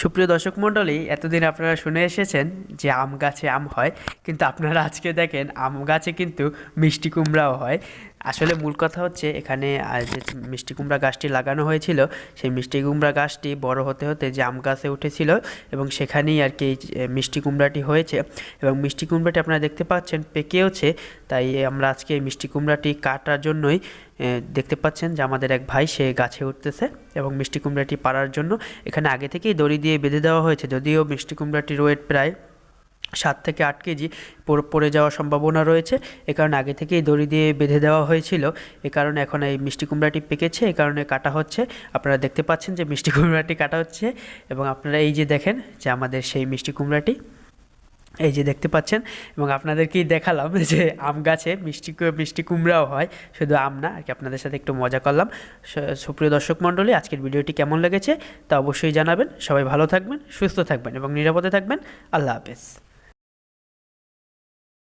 সুপ্রিয় দর্শক মণ্ডলী, এতদিন আপনারা শুনে এসেছেন যে আম গাছে আম হয়, কিন্তু আপনারা আজকে দেখেন আম গাছে কিন্তু মিষ্টি কুমড়াও হয়। আসলে মূল কথা হচ্ছে এখানে যে মিষ্টি কুমড়া গাছটি লাগানো হয়েছিল, সেই মিষ্টি কুমড়া গাছটি বড় হতে হতে আম গাছে উঠেছিল এবং সেখানেই আর কি মিষ্টি কুমড়াটি হয়েছে এবং মিষ্টি কুমড়াটি আপনারা দেখতে পাচ্ছেন পেকেওছে, তাই আমরা আজকে মিষ্টি কুমড়াটি কাটার জন্যই দেখতে পাচ্ছেন যে আমাদের এক ভাই সে গাছে উঠতেছে এবং মিষ্টি কুমড়াটি পাড়ার জন্য এখানে আগে থেকেই দড়ি দিয়ে বেঁধে দেওয়া হয়েছে, যদিও মিষ্টি কুমড়াটির ওয়েট প্রায় সাত থেকে আট কেজি পড়ে- যাওয়ার সম্ভাবনা রয়েছে। এ কারণে আগে থেকেই দড়ি দিয়ে বেঁধে দেওয়া হয়েছিল। এ কারণে এখন এই মিষ্টি কুমড়াটি পেকেছে। এই কারণে কাটা হচ্ছে। আপনারা দেখতে পাচ্ছেন যে মিষ্টি কুমড়াটি কাটা হচ্ছে এবং আপনারা এই যে দেখেন যে আমাদের সেই মিষ্টি কুমড়াটি, এই যে দেখতে পাচ্ছেন এবং আপনাদেরকেই দেখালাম যে আম গাছে মিষ্টি মিষ্টি কুমড়াও হয়। শুধু আম না আর কি আপনাদের সাথে একটু মজা করলাম। সুপ্রিয় দর্শক মণ্ডলী, আজকের ভিডিওটি কেমন লেগেছে তা অবশ্যই জানাবেন। সবাই ভালো থাকবেন, সুস্থ থাকবেন এবং নিরাপদে থাকবেন। আল্লাহ হাফেজ।